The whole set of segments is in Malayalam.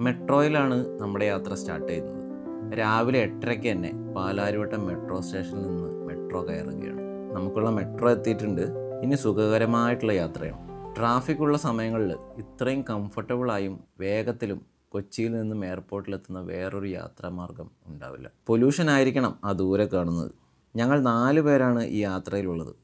മെട്രോയിലാണ് നമ്മുടെ യാത്ര സ്റ്റാർട്ട് ചെയ്യുന്നത്. രാവിലെ എട്ടരയ്ക്ക് തന്നെ പാലാരിവട്ടം മെട്രോ സ്റ്റേഷനിൽ നിന്ന് മെട്രോ കയറുകയാണ്. നമുക്കുള്ള മെട്രോ എത്തിയിട്ടുണ്ട്. ഇനി സുഖകരമായിട്ടുള്ള യാത്രയാണ്. ട്രാഫിക് ഉള്ള സമയങ്ങളിൽ ഇത്രയും കംഫർട്ടബിളായും വേഗത്തിലും കൊച്ചിയിൽ നിന്നും എയർപോർട്ടിലെത്തുന്ന വേറൊരു യാത്രാമാർഗം ഉണ്ടാവില്ല. പൊല്യൂഷൻ ആയിരിക്കണം ആ ദൂരെ കാണുന്നത്. ഞങ്ങൾ നാല് പേരാണ് ഈ യാത്രയിലുള്ളത്.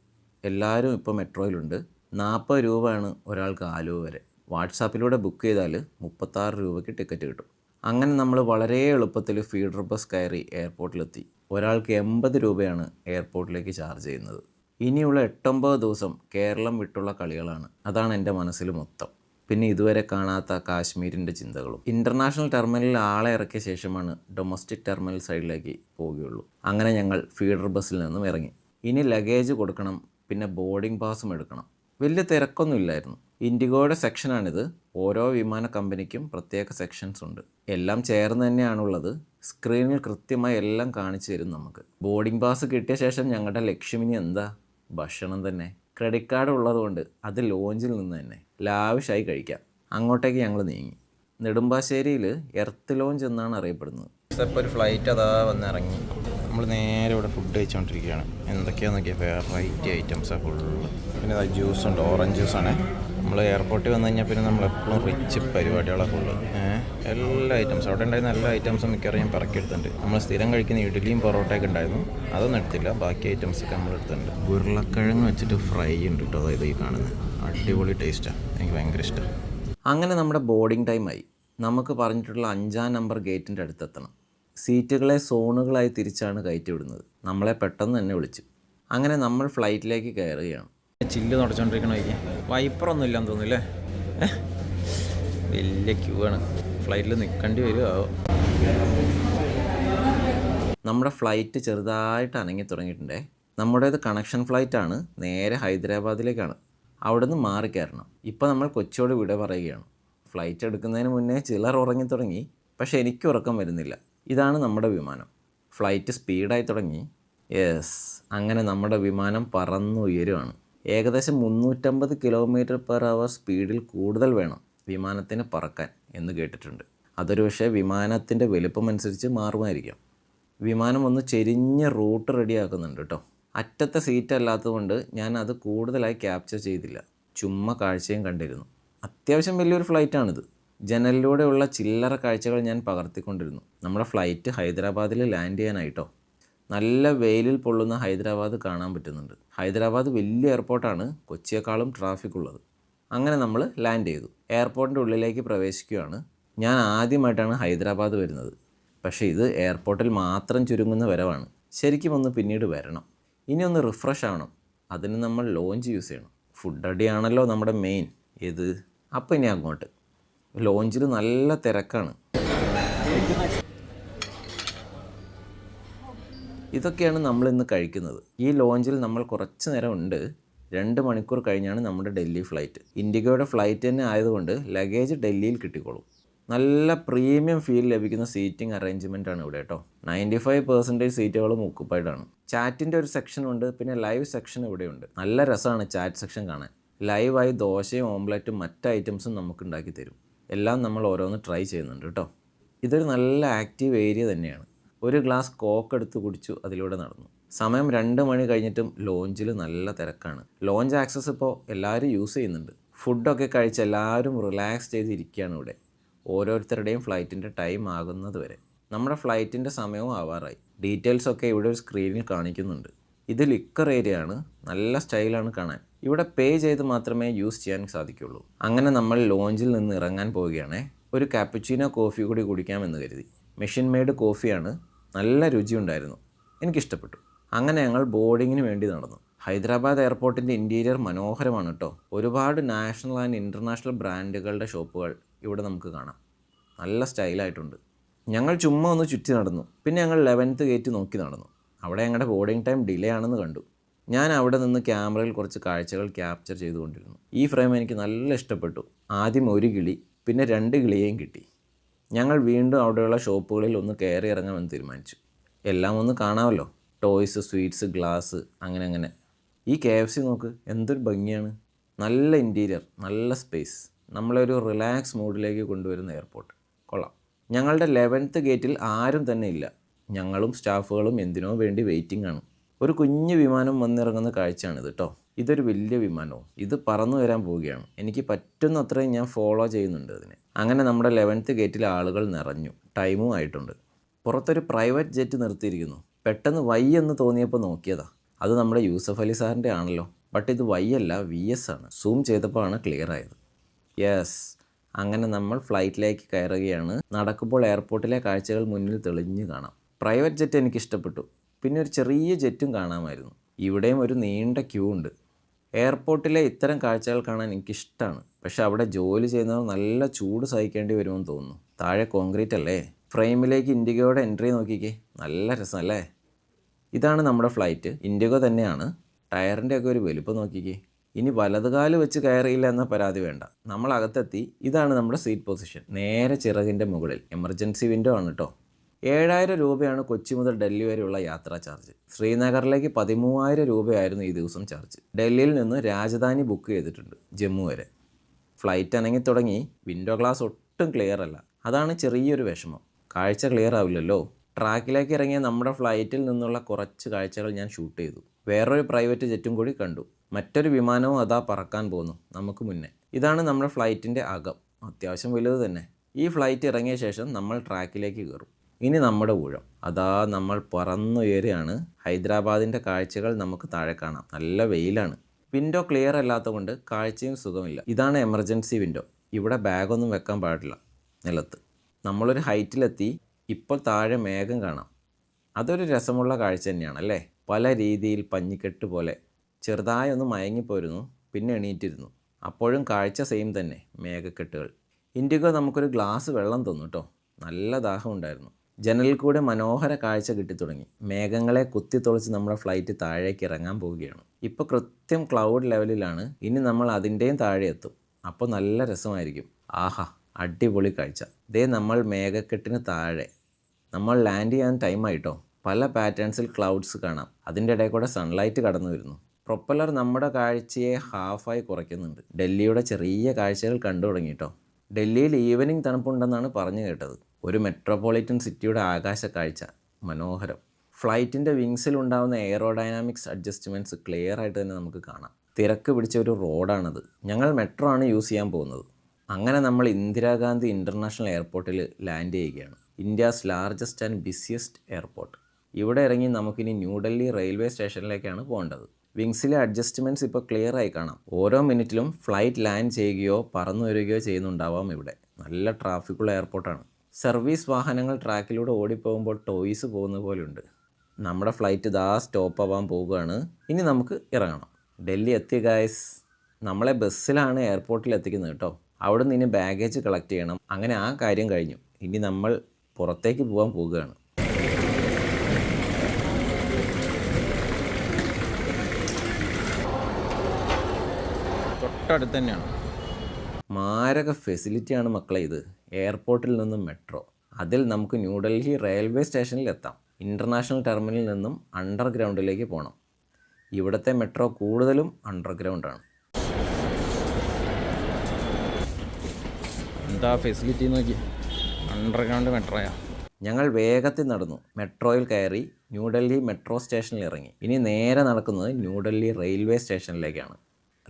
എല്ലാവരും ഇപ്പോൾ മെട്രോയിലുണ്ട്. നാൽപ്പത് രൂപയാണ് ഒരാൾക്ക് ആലുവ വരെ. വാട്സാപ്പിലൂടെ ബുക്ക് ചെയ്താൽ മുപ്പത്താറ് രൂപയ്ക്ക് ടിക്കറ്റ് കിട്ടും. അങ്ങനെ നമ്മൾ വളരെ എളുപ്പത്തിൽ ഫീഡർ ബസ് കയറി എയർപോർട്ടിലെത്തി ഒരാൾക്ക് എൺപത് രൂപയാണ് എയർപോർട്ടിലേക്ക് ചാർജ് ചെയ്യുന്നത്. ഇനിയുള്ള എട്ടൊമ്പത് ദിവസം കേരളം വിട്ടുള്ള കളികളാണ്. അതാണ് എന്റെ മനസ്സിൽ മൊത്തം. പിന്നെ ഇതുവരെ കാണാത്ത കാശ്മീരിന്റെ ചിന്തകളും. ഇന്റർനാഷണൽ ടെർമിനലിൽ ആളെ ഇറക്കിയ ശേഷമാണ് ഡൊമസ്റ്റിക് ടെർമിനൽ സൈഡിലേക്ക് പോവുകയുള്ളൂ. അങ്ങനെ ഞങ്ങൾ ഫീഡർ ബസ്സിൽ നിന്നും ഇറങ്ങി. ഇനി ലഗേജ് കൊടുക്കണം പിന്നെ ബോർഡിംഗ് പാസും എടുക്കണം. വലിയ തിരക്കൊന്നും ഇല്ലായിരുന്നു ഇൻഡിഗോയുടെ സെക്ഷനാണിത്. ഓരോ വിമാന കമ്പനിക്കും പ്രത്യേക സെക്ഷൻസ് ഉണ്ട്. എല്ലാം ചേർന്ന് തന്നെയാണുള്ളത്. സ്ക്രീനിൽ കൃത്യമായി എല്ലാം കാണിച്ചു തരും നമുക്ക്. ബോർഡിംഗ് പാസ് കിട്ടിയ ശേഷം ഞങ്ങളുടെ ലക്ഷ്യം ഇനി എന്താ? ഭക്ഷണം തന്നെ. ക്രെഡിറ്റ് കാർഡ് ഉള്ളതുകൊണ്ട് അത് ലോഞ്ചിൽ നിന്ന് തന്നെ. ലാവിഷായി കഴിക്കാം. അങ്ങോട്ടേക്ക് ഞങ്ങൾ നീങ്ങി. നെടുമ്പാശ്ശേരിയിൽ എർത്ത് ലോഞ്ച് എന്നാണ് അറിയപ്പെടുന്നത്. ഇപ്പോൾ ഒരു ഫ്ലൈറ്റ് അതാ വന്നിറങ്ങി. നമ്മൾ നേരെ ഇവിടെ ഫുഡ് കഴിച്ചുകൊണ്ടിരിക്കുകയാണ് എന്തൊക്കെയാണെന്ന് നോക്കിയാൽ വെറൈറ്റി ഐറ്റംസാണ് ഫുള്ള് പിന്നെ ഇതാ ജ്യൂസ് ഉണ്ട് ഓറഞ്ച് ജ്യൂസാണ് നമ്മൾ എയർപോർട്ടിൽ വന്നു കഴിഞ്ഞാൽ പിന്നെ നമ്മൾ എപ്പോഴും റിച്ച് പരിപാടികളാണ് ഫുള്ള് എല്ലാ ഐറ്റംസും അവിടെ ഉണ്ടായിരുന്ന എല്ലാ ഐറ്റംസും മിക്കവാറും ഞാൻ പറക്കിയെടുത്തിട്ടുണ്ട് നമ്മൾ സ്ഥിരം കഴിക്കുന്ന ഇഡ്ഡലിയും പൊറോട്ടയൊക്കെ ഉണ്ടായിരുന്നു. അതൊന്നും എടുത്തില്ല. ബാക്കി ഐറ്റംസൊക്കെ നമ്മൾ എടുത്തിട്ടുണ്ട്. ഉരുളക്കിഴങ്ങ് വെച്ചിട്ട് ഫ്രൈ ഉണ്ട് കേട്ടോ അതായത് ഈ കാണുന്നത് അടിപൊളി ടേസ്റ്റാണ് എനിക്ക് ഭയങ്കര ഇഷ്ടമാണ് അങ്ങനെ നമ്മുടെ ബോർഡിംഗ് ടൈമായി നമുക്ക് പറഞ്ഞിട്ടുള്ള അഞ്ചാം നമ്പർ ഗേറ്റിന്റെ അടുത്തെത്തണം. സീറ്റുകളെ സോണുകളായി തിരിച്ചാണ് കയറ്റിവിടുന്നത്. നമ്മളെ പെട്ടെന്ന് തന്നെ വിളിച്ചു. അങ്ങനെ നമ്മൾ ഫ്ലൈറ്റിലേക്ക് കയറുകയാണ്. ചില്ല് തുടച്ചോണ്ടിരിക്കണ വൈകി വൈപ്പറൊന്നും ഇല്ലാന്ന് തോന്നുന്നില്ലേ വലിയ ക്യൂ ആണ്. ഫ്ലൈറ്റിൽ നിൽക്കേണ്ടി വരുമോ നമ്മുടെ ഫ്ലൈറ്റ് ചെറുതായിട്ട് അനങ്ങി തുടങ്ങിയിട്ടുണ്ടേ. നമ്മുടേത് കണക്ഷൻ ഫ്ലൈറ്റ് ആണ്. നേരെ ഹൈദരാബാദിലേക്കാണ്. അവിടെ നിന്ന് മാറി കയറണം. ഇപ്പോൾ നമ്മൾ കൊച്ചിയോട് വിട പറയുകയാണ്. ഫ്ലൈറ്റ് എടുക്കുന്നതിന് മുന്നേ ചിലർ ഉറങ്ങി തുടങ്ങി. പക്ഷേ എനിക്ക് ഉറക്കം വരുന്നില്ല. ഇതാണ് നമ്മുടെ വിമാനം. ഫ്ലൈറ്റ് സ്പീഡായി തുടങ്ങി. യെസ് അങ്ങനെ നമ്മുടെ വിമാനം പറന്നുയരുവാണ്. ഏകദേശം മുന്നൂറ്റമ്പത് കിലോമീറ്റർ പെർ അവർ സ്പീഡിൽ കൂടുതൽ വേണം വിമാനത്തിന് പറക്കാൻ എന്ന് കേട്ടിട്ടുണ്ട്. അതൊരു പക്ഷേ വിമാനത്തിന്റെ വലുപ്പം അനുസരിച്ച് മാറുമായിരിക്കാം. വിമാനം ഒന്ന് ചെരിഞ്ഞ റൂട്ട് റെഡിയാക്കുന്നുണ്ട് കേട്ടോ. അറ്റത്തെ സീറ്റ് അല്ലാത്തതുകൊണ്ട് ഞാൻ അത് കൂടുതലായി ക്യാപ്ചർ ചെയ്തില്ല. ചുമ്മാ കാഴ്ചയും കണ്ടിരുന്നു. അത്യാവശ്യം വലിയൊരു ഫ്ലൈറ്റാണിത്. ജനലിലൂടെയുള്ള ചില്ലറ കാഴ്ചകൾ ഞാൻ പകർത്തിക്കൊണ്ടിരുന്നു. നമ്മുടെ ഫ്ലൈറ്റ് ഹൈദരാബാദിൽ ലാൻഡ് ചെയ്യാനായിട്ടോ? നല്ല വെയിലിൽ പൊള്ളുന്ന ഹൈദരാബാദ് കാണാൻ പറ്റുന്നുണ്ട്. ഹൈദരാബാദ് വലിയ എയർപോർട്ടാണ് കൊച്ചിയേക്കാളും ട്രാഫിക് ഉള്ളത്. അങ്ങനെ നമ്മൾ ലാൻഡ് ചെയ്തു. എയർപോർട്ടിന്റെ ഉള്ളിലേക്ക് പ്രവേശിക്കുകയാണ്. ഞാൻ ആദ്യമായിട്ടാണ് ഹൈദരാബാദ് വരുന്നത്. പക്ഷേ ഇത് എയർപോർട്ടിൽ മാത്രം ചുരുങ്ങുന്ന വരവാണ്. ശരിക്കും ഒന്ന് പിന്നീട് വരണം. ഇനി ഒന്ന് റിഫ്രഷ് ആവണം. അതിന് നമ്മൾ ലോഞ്ച് യൂസ് ചെയ്യണം. ഫുഡ് അടിയാണല്ലോ നമ്മുടെ മെയിൻ ഇത് അപ്പോൾ ഇനി അങ്ങോട്ട്. ലോഞ്ചിൽ നല്ല തിരക്കാണ്. ഇതൊക്കെയാണ് നമ്മൾ ഇന്ന് കഴിക്കുന്നത്. ഈ ലോഞ്ചിൽ നമ്മൾ കുറച്ച് നേരം ഉണ്ട്. രണ്ട് മണിക്കൂർ കഴിഞ്ഞാണ് നമ്മുടെ ഡൽഹി ഫ്ലൈറ്റ്. ഇൻഡിഗോയുടെ ഫ്ലൈറ്റ് തന്നെ ആയതുകൊണ്ട് ലഗേജ് ഡൽഹിയിൽ കിട്ടിക്കോളും. നല്ല പ്രീമിയം ഫീൽ ലഭിക്കുന്ന സീറ്റിംഗ് അറേഞ്ച്മെന്റ് ആണ് ഇവിടെ കേട്ടോ. നയന്റി ഫൈവ് പെർസെന്റേജ് സീറ്റുകളും occupied ആണ്. ചാറ്റിന്റെ ഒരു സെക്ഷൻ ഉണ്ട് പിന്നെ ലൈവ് സെക്ഷൻ ഇവിടെയുണ്ട് നല്ല രസമാണ് ചാറ്റ് സെക്ഷൻ കാണാൻ. ലൈവായി ദോശയും ഓംലെറ്റും മറ്റ് ഐറ്റംസും നമുക്ക് ഉണ്ടാക്കി തരും. എല്ലാം നമ്മൾ ഓരോന്ന് ട്രൈ ചെയ്യുന്നുണ്ട് കേട്ടോ. ഇതൊരു നല്ല ആക്റ്റീവ് ഏരിയ തന്നെയാണ്. ഒരു ഗ്ലാസ് കോക്ക് എടുത്ത് കുടിച്ചു അതിലൂടെ നടന്നു. സമയം രണ്ട് മണി കഴിഞ്ഞിട്ടും ലോഞ്ചിൽ നല്ല തിരക്കാണ്. ലോഞ്ച് ആക്സസ് ഇപ്പോൾ എല്ലാവരും യൂസ് ചെയ്യുന്നുണ്ട്. ഫുഡൊക്കെ കഴിച്ച് എല്ലാവരും റിലാക്സ് ചെയ്തിരിക്കുകയാണ് ഇവിടെ. ഓരോരുത്തരുടെയും ഫ്ലൈറ്റിന്റെ ടൈം ആകുന്നത് വരെ. നമ്മുടെ ഫ്ലൈറ്റിന്റെ സമയവും ആവാറായി. ഡീറ്റെയിൽസൊക്കെ ഇവിടെ ഒരു സ്ക്രീനിൽ കാണിക്കുന്നുണ്ട്. ഇത് ലിക്കർ ഏരിയ ആണ്. നല്ല സ്റ്റൈലാണ് കാണാൻ. ഇവിടെ പേ ചെയ്ത് മാത്രമേ യൂസ് ചെയ്യാൻ സാധിക്കുള്ളൂ. അങ്ങനെ നമ്മൾ ലോഞ്ചിൽ നിന്ന് ഇറങ്ങാൻ പോവുകയാണ് ഒരു കാപ്പുച്ചീനോ കോഫി കൂടി കുടിക്കാമെന്ന് കരുതി. മെഷീൻ മെയ്ഡ് കോഫിയാണ് നല്ല രുചിയുണ്ടായിരുന്നു എനിക്കിഷ്ടപ്പെട്ടു. അങ്ങനെ ഞങ്ങൾ ബോർഡിങ്ങിന് വേണ്ടി നടന്നു. ഹൈദരാബാദ് എയർപോർട്ടിന്റെ ഇന്റീരിയർ മനോഹരമാണ് കേട്ടോ ഒരുപാട് നാഷണൽ ആൻഡ് ഇന്റർനാഷണൽ ബ്രാൻഡുകളുടെ ഷോപ്പുകൾ ഇവിടെ നമുക്ക് കാണാം. നല്ല സ്റ്റൈലായിട്ടുണ്ട്. ഞങ്ങൾ ചുമ്മാ ഒന്ന് ചുറ്റി നടന്നു. പിന്നെ ഞങ്ങൾ ലെവൻത്ത് ഗേറ്റ് നോക്കി നടന്നു. അവിടെ ഞങ്ങളുടെ ബോർഡിംഗ് ടൈം ഡിലേ ആണെന്ന് കണ്ടു. ഞാൻ അവിടെ നിന്ന് ക്യാമറയിൽ കുറച്ച് കാഴ്ചകൾ ക്യാപ്ചർ ചെയ്തുകൊണ്ടിരുന്നു. ഈ ഫ്രെയിം എനിക്ക് നല്ല ഇഷ്ടപ്പെട്ടു. ആദ്യം ഒരു കിളി പിന്നെ രണ്ട് കിളിയേയും കിട്ടി. ഞങ്ങൾ വീണ്ടും അവിടെയുള്ള ഷോപ്പുകളിൽ ഒന്ന് കയറി ഇറങ്ങാമെന്ന് തീരുമാനിച്ചു. എല്ലാം ഒന്ന് കാണാമല്ലോ. ടോയ്സ് സ്വീറ്റ്സ് ഗ്ലാസ് അങ്ങനെ അങ്ങനെ. ഈ കെ എഫ് സി നോക്ക് എന്തൊരു ഭംഗിയാണ്. നല്ല ഇന്റീരിയർ നല്ല സ്പേസ്. നമ്മളൊരു റിലാക്സ് മൂഡിലേക്ക് കൊണ്ടുവരുന്ന എയർപോർട്ട്. കൊള്ളാം. ഞങ്ങളുടെ ലെവൻത്ത് ഗേറ്റിൽ ആരും തന്നെ ഇല്ല. ഞങ്ങളും സ്റ്റാഫുകളും എന്തിനോ വേണ്ടി വെയിറ്റിംഗ് ആണ്. ഒരു കുഞ്ഞു വിമാനം വന്നിറങ്ങുന്ന കാഴ്ചയാണിത് കേട്ടോ ഇതൊരു വലിയ വിമാനവും. ഇത് പറന്നു വരാൻ പോവുകയാണ്. എനിക്ക് പറ്റുന്ന അത്രയും ഞാൻ ഫോളോ ചെയ്യുന്നുണ്ട് അതിനെ. അങ്ങനെ നമ്മുടെ ലെവൻത്ത് ഗേറ്റിൽ ആളുകൾ നിറഞ്ഞു. ടൈമും ആയിട്ടുണ്ട്. പുറത്തൊരു പ്രൈവറ്റ് ജെറ്റ് നിർത്തിയിരിക്കുന്നു. പെട്ടെന്ന് വൈ എന്ന് തോന്നിയപ്പോൾ നോക്കിയതാ. അത് നമ്മുടെ യൂസഫ് അലി സാറിന്റെ ആണല്ലോ. ബട്ട് ഇത് വൈ അല്ല വി എസ് ആണ്. സൂം ചെയ്തപ്പോൾ ആണ് ക്ലിയർ ആയത്. യെസ് അങ്ങനെ നമ്മൾ ഫ്ലൈറ്റിലേക്ക് കയറുകയാണ്. നടക്കുമ്പോൾ എയർപോർട്ടിലെ കാഴ്ചകൾ മുന്നിൽ തെളിഞ്ഞു കാണാം. പ്രൈവറ്റ് ജെറ്റ് എനിക്ക് ഇഷ്ടപ്പെട്ടു. പിന്നെ ഒരു ചെറിയ ജെറ്റും കാണാമായിരുന്നു. ഇവിടെയും ഒരു നീണ്ട ക്യൂ ഉണ്ട്. എയർപോർട്ടിലെ ഇത്തരം കാഴ്ചകൾ കാണാൻ എനിക്കിഷ്ടമാണ് പക്ഷേ അവിടെ ജോലി ചെയ്യുന്നവർ നല്ല ചൂട് സഹിക്കേണ്ടി വരുമെന്ന് തോന്നുന്നു. താഴെ കോൺക്രീറ്റ് അല്ലേ? ഫ്രെയിമിലേക്ക് ഇൻഡിഗോയുടെ എൻട്രി നോക്കിക്കേ. നല്ല രസമല്ലേ ഇതാണ് നമ്മുടെ ഫ്ലൈറ്റ്. ഇൻഡിഗോ തന്നെയാണ്. ടയറിന്റെ ഒക്കെ ഒരു വലുപ്പം നോക്കിക്കേ. ഇനി വലതുകാൽ വെച്ച് കയറിയില്ല എന്ന പരാതി വേണ്ട. നമ്മൾ അകത്തെത്തി. ഇതാണ് നമ്മുടെ സീറ്റ് പൊസിഷൻ. നേരെ ചിറകിന്റെ മുകളിൽ. എമർജൻസി വിൻഡോ ആണ് കേട്ടോ ഏഴായിരം രൂപയാണ് കൊച്ചി മുതൽ ഡൽഹി വരെയുള്ള യാത്രാ ചാർജ്. ശ്രീനഗറിലേക്ക് പതിമൂവായിരം രൂപയായിരുന്നു ഈ ദിവസം ചാർജ്. ഡൽഹിയിൽ നിന്ന് രാജധാനി ബുക്ക് ചെയ്തിട്ടുണ്ട് ജമ്മു വരെ. ഫ്ലൈറ്റ് അനങ്ങി തുടങ്ങി വിൻഡോ ഗ്ലാസ് ഒട്ടും ക്ലിയർ അല്ല. അതാണ് ചെറിയൊരു വിഷമം. കാഴ്ച ക്ലിയർ ആവില്ലല്ലോ? ട്രാക്കിലേക്ക് ഇറങ്ങിയ നമ്മുടെ ഫ്ലൈറ്റിൽ നിന്നുള്ള കുറച്ച് കാഴ്ചകൾ ഞാൻ ഷൂട്ട് ചെയ്തു. വേറൊരു പ്രൈവറ്റ് ജെറ്റും കൂടി കണ്ടു. മറ്റൊരു വിമാനവും അതാ പറക്കാൻ പോകുന്നു നമുക്ക് മുന്നേ. ഇതാണ് നമ്മുടെ ഫ്ലൈറ്റിന്റെ അകം. അത്യാവശ്യം വലുത് തന്നെ. ഈ ഫ്ലൈറ്റ് ഇറങ്ങിയ ശേഷം നമ്മൾ ട്രാക്കിലേക്ക് കയറും. ഇനി നമ്മുടെ ഊഴം. അതാ നമ്മൾ പറന്നുയരുകയാണ്. ഹൈദരാബാദിന്റെ കാഴ്ചകൾ നമുക്ക് താഴെ കാണാം. നല്ല വെയിലാണ്. വിൻഡോ ക്ലിയർ അല്ലാത്തതുകൊണ്ട് കാഴ്ചയും സുഖമില്ല. ഇതാണ് എമർജൻസി വിൻഡോ ഇവിടെ ബാഗൊന്നും വെക്കാൻ പാടില്ല. നിലത്ത്. നമ്മളൊരു ഹൈറ്റിലെത്തി ഇപ്പോൾ താഴെ മേഘം കാണാം. അതൊരു രസമുള്ള കാഴ്ച തന്നെയാണ് അല്ലേ? പല രീതിയിൽ പഞ്ഞിക്കെട്ട് പോലെ. ചെറുതായി ഒന്ന് മയങ്ങിപ്പോയിരുന്നു പിന്നെ എണീറ്റിരുന്നു. അപ്പോഴും കാഴ്ച സെയിം തന്നെ മേഘക്കെട്ടുകൾ. ഇൻഡിഗോ നമുക്കൊരു ഗ്ലാസ് വെള്ളം തന്നു കേട്ടോ. നല്ല ദാഹമുണ്ടായിരുന്നു. ജനലിൽ കൂടെ മനോഹര കാഴ്ച കിട്ടിത്തുടങ്ങി. മേഘങ്ങളെ കുത്തിത്തൊളിച്ച് നമ്മുടെ ഫ്ലൈറ്റ് താഴേക്ക് ഇറങ്ങാൻ പോവുകയാണ്. ഇപ്പോൾ കൃത്യം ക്ലൗഡ് ലെവലിലാണ് ഇനി നമ്മൾ അതിന്റെയും താഴെ എത്തും. അപ്പോൾ നല്ല രസമായിരിക്കും. ആഹാ അടിപൊളി കാഴ്ച. ദേ നമ്മൾ മേഘക്കെട്ടിന് താഴെ. നമ്മൾ ലാൻഡ് ചെയ്യാൻ ടൈമായിട്ടോ പല പാറ്റേൺസിൽ ക്ലൗഡ്സ് കാണാം. അതിന്റെ ഇടയിൽ കൂടെ സൺലൈറ്റ് കടന്നു വരുന്നു. പ്രൊപ്പലർ നമ്മുടെ കാഴ്ചയെ ഹാഫായി കുറയ്ക്കുന്നുണ്ട്. ഡൽഹിയുടെ ചെറിയ കാഴ്ചകൾ കണ്ടു തുടങ്ങിയിട്ടോ ഡൽഹിയിൽ ഈവനിങ് തണുപ്പുണ്ടെന്നാണ് പറഞ്ഞു കേട്ടത്. ഒരു മെട്രോപൊളിറ്റൻ സിറ്റിയുടെ ആകാശ കാഴ്ച മനോഹരം. ഫ്ലൈറ്റിന്റെ വിങ്സിലുണ്ടാകുന്ന എയറോഡൈനാമിക്സ് അഡ്ജസ്റ്റ്മെന്റ്സ് ക്ലിയർ ആയിട്ട് തന്നെ നമുക്ക് കാണാം. തിരക്ക് പിടിച്ച ഒരു റോഡാണത്. ഞങ്ങൾ മെട്രോ ആണ് യൂസ് ചെയ്യാൻ പോകുന്നത്. അങ്ങനെ നമ്മൾ ഇന്ദിരാഗാന്ധി ഇന്റർനാഷണൽ എയർപോർട്ടിൽ ലാൻഡ് ചെയ്യുകയാണ്. India's largest and busiest airport ഇവിടെ ഇറങ്ങി നമുക്കിനി ന്യൂഡൽഹി റെയിൽവേ സ്റ്റേഷനിലേക്കാണ് പോകേണ്ടത്. വിങ്സിലെ അഡ്ജസ്റ്റ്മെന്റ്സ് ഇപ്പോൾ ക്ലിയർ ആയി കാണാം. ഓരോ മിനിറ്റിലും ഫ്ലൈറ്റ് ലാൻഡ് ചെയ്യുകയോ പറന്നു വരികയോ ചെയ്യുന്നുണ്ടാവാം ഇവിടെ. നല്ല ട്രാഫിക്കുള്ള എയർപോർട്ടാണ് സർവീസ് വാഹനങ്ങൾ ട്രാക്കിലൂടെ ഓടിപ്പോകുമ്പോൾ ടോയ്സ് പോകുന്ന പോലെയുണ്ട് നമ്മുടെ ഫ്ലൈറ്റ് ഇതാ സ്റ്റോപ്പ് ആവാൻ പോവുകയാണ്. ഇനി നമുക്ക് ഇറങ്ങണം. ഡൽഹി എത്തിയ ഗായ്സ് നമ്മളെ ബസ്സിലാണ് എയർപോർട്ടിൽ എത്തിക്കുന്നത് കേട്ടോ. അവിടെ നിന്ന് ഇനി ബാഗേജ് കളക്ട് ചെയ്യണം. അങ്ങനെ ആ കാര്യം കഴിഞ്ഞു. ഇനി നമ്മൾ പുറത്തേക്ക് പോകാൻ പോവുകയാണ്. തൊട്ടടുത്ത് തന്നെയാണ്. മാരക ഫെസിലിറ്റിയാണ് മക്കളെ ഇത്. എയർപോർട്ടിൽ നിന്നും മെട്രോ. അതിൽ നമുക്ക് ന്യൂഡൽഹി റെയിൽവേ സ്റ്റേഷനിൽ എത്താം. ഇന്റർനാഷണൽ ടെർമിനലിൽ നിന്നും അണ്ടർഗ്രൗണ്ടിലേക്ക് പോകണം ഇവിടുത്തെ മെട്രോ കൂടുതലും അണ്ടർഗ്രൗണ്ടാണ്. എന്താ ഫെസിലിറ്റി നോക്കി? അണ്ടർഗ്രൗണ്ട് മെട്രോയാ. ഞങ്ങൾ വേഗത്തിൽ നടന്നു. മെട്രോയിൽ കയറി ന്യൂഡൽഹി മെട്രോ സ്റ്റേഷനിൽ ഇറങ്ങി. ഇനി നേരെ നടക്കുന്നത് ന്യൂഡൽഹി റെയിൽവേ സ്റ്റേഷനിലേക്കാണ്.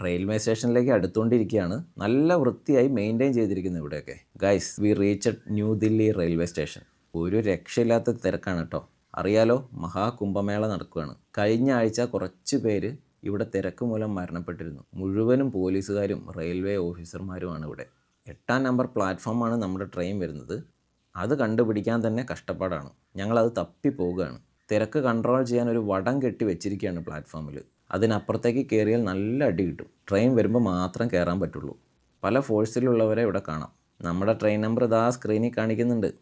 റെയിൽവേ സ്റ്റേഷനിലേക്ക് അടുത്തുകൊണ്ടിരിക്കുകയാണ്. നല്ല വൃത്തിയായി മെയിന്റെയിൻ ചെയ്തിരിക്കുന്നു ഇവിടെയൊക്കെ. Guys we reach new Dilli railway station ഒരു രക്ഷയില്ലാത്ത തിരക്കാണ് കേട്ടോ. അറിയാലോ മഹാകുംഭമേള നടക്കുകയാണ്. കഴിഞ്ഞ ആഴ്ച കുറച്ച് പേര് ഇവിടെ തിരക്ക് മൂലം മരണപ്പെട്ടിരുന്നു. മുഴുവനും പോലീസുകാരും റെയിൽവേ ഓഫീസർമാരുമാണ് ഇവിടെ. എട്ടാം നമ്പർ പ്ലാറ്റ്ഫോമാണ് നമ്മുടെ ട്രെയിൻ വരുന്നത്. അത് കണ്ടുപിടിക്കാൻ തന്നെ കഷ്ടപ്പാടാണ്. ഞങ്ങളത് തപ്പി പോവുകയാണ് തിരക്ക് കൺട്രോൾ ചെയ്യാൻ ഒരു വടം കെട്ടി വെച്ചിരിക്കുകയാണ് പ്ലാറ്റ്ഫോമിൽ അതിനപ്പുറത്തേക്ക് കയറിയാൽ നല്ല അടി കിട്ടും. ട്രെയിൻ വരുമ്പോൾ മാത്രം കയറാൻ പറ്റുള്ളൂ. പല ഫോഴ്സിലുള്ളവരെ ഇവിടെ കാണാം. നമ്മുടെ ട്രെയിൻ നമ്പർ ഇതാ സ്ക്രീനിൽ കാണിക്കുന്നുണ്ട്.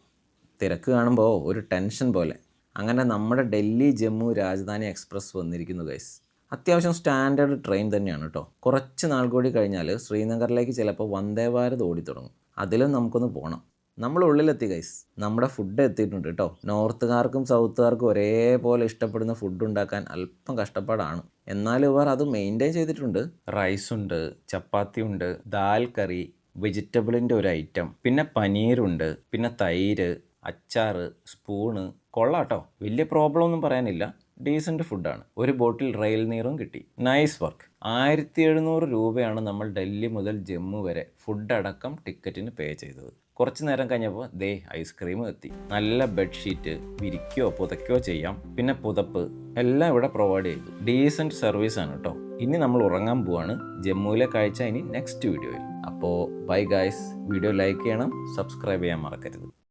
തിരക്ക് കാണുമ്പോൾ ഒരു ടെൻഷൻ പോലെ. അങ്ങനെ നമ്മുടെ ഡൽഹി ജമ്മു രാജധാനി എക്സ്പ്രസ് വന്നിരിക്കുന്നു ഗൈസ് അത്യാവശ്യം സ്റ്റാൻഡേർഡ് ട്രെയിൻ തന്നെയാണ് കേട്ടോ കുറച്ച് നാൾ കൂടി കഴിഞ്ഞാൽ ശ്രീനഗറിലേക്ക് ചിലപ്പോൾ വന്ദേ ഭാരത് ഓടിത്തുടങ്ങും. അതിലും നമുക്കൊന്ന് പോകണം നമ്മൾ ഉള്ളിലെത്തി ഗൈസ് നമ്മുടെ ഫുഡ് എത്തിയിട്ടുണ്ട് കേട്ടോ നോർത്തുകാർക്കും സൗത്തുകാർക്കും ഒരേപോലെ ഇഷ്ടപ്പെടുന്ന ഫുഡ് ഉണ്ടാക്കാൻ അല്പം കഷ്ടപ്പാടാണ്. എന്നാലും ഇവർ അത് മെയിന്റെയിൻ ചെയ്തിട്ടുണ്ട്. റൈസ് ഉണ്ട് ചപ്പാത്തി ഉണ്ട് ദാൽ കറി വെജിറ്റബിളിന്റെ ഒരു ഐറ്റം പിന്നെ പനീറുണ്ട് പിന്നെ തൈര് അച്ചാറ് സ്പൂണ് കൊള്ളാട്ടോ വലിയ പ്രോബ്ലം ഒന്നും പറയാനില്ല. ഡീസന്റ് ഫുഡാണ് ഒരു ബോട്ടിൽ റെയിൽ നീറും കിട്ടി. നൈസ് വർക്ക് ആയിരത്തി എഴുന്നൂറ് രൂപയാണ് നമ്മൾ ഡൽഹി മുതൽ ജമ്മു വരെ ഫുഡ് അടക്കം ടിക്കറ്റിന് പേ ചെയ്തത്. കുറച്ച് നേരം കഴിഞ്ഞപ്പോൾ ദേ ഐസ്ക്രീം എത്തി. നല്ല ബെഡ്ഷീറ്റ് വിരിക്കോ പുതയ്ക്കോ ചെയ്യാം. പിന്നെ പുതപ്പ് എല്ലാം ഇവിടെ പ്രൊവൈഡ് ചെയ്തു. ഡീസന്റ് സർവീസ് ആണ് കേട്ടോ ഇനി നമ്മൾ ഉറങ്ങാൻ പോവാണ്. ജമ്മുവിലെ കാഴ്ച ഇനി നെക്സ്റ്റ് വീഡിയോയിൽ അപ്പോൾ ബൈ ഗായ്സ് വീഡിയോ ലൈക്ക് ചെയ്യണം. സബ്സ്ക്രൈബ് ചെയ്യാൻ മറക്കരുത്.